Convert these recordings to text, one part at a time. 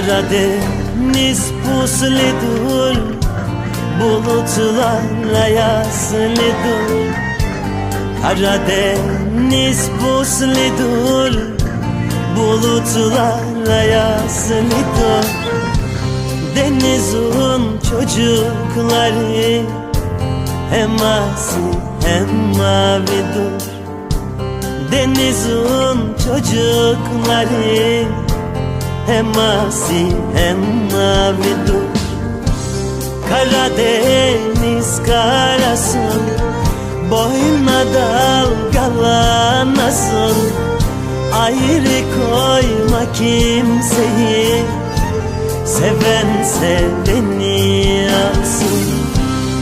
Karadeniz pusludur Bulutlarla yaslıdır Karadeniz pusludur Bulutlarla yaslıdır Denizin çocukları Hem asi hem mavidir. Denizin çocukları hem asi hem mavidur Karadeniz karasın Boyuna dalgalanasın Ayrı koyma kimseyi Seven seveni alsın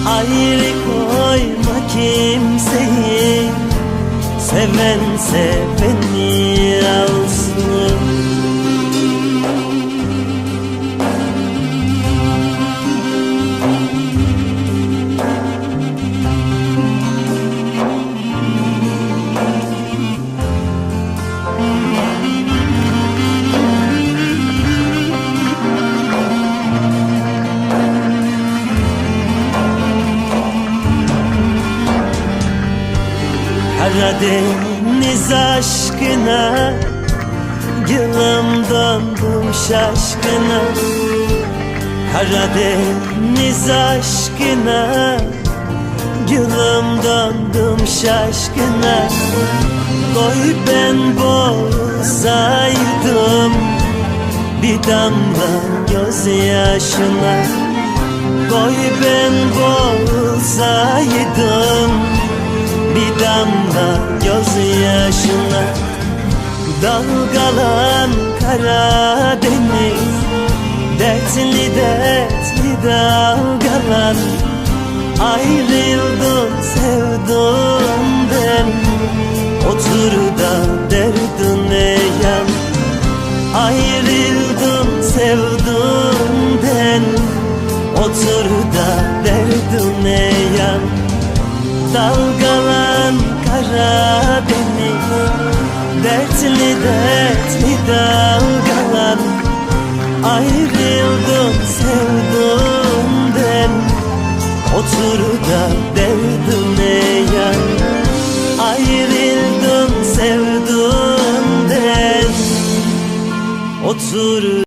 Ayrı koyma kimseyi Seven seveni Karadeniz aşkına Gülüm döndüm şaşkına Karadeniz aşkına Gülüm döndüm şaşkına Koy ben boğsaydım Bir damla gözyaşına Koy ben boğsaydım damla gözyaşına Dalgalan Karadeniz Dertli dertli dalgalan. Ayrıldım sevduğumdan Otur da derdine yan Ayrıldım sevduğumdan Otur da derdine yan Dalgalan Karadeniz Dertli dertli dalgalan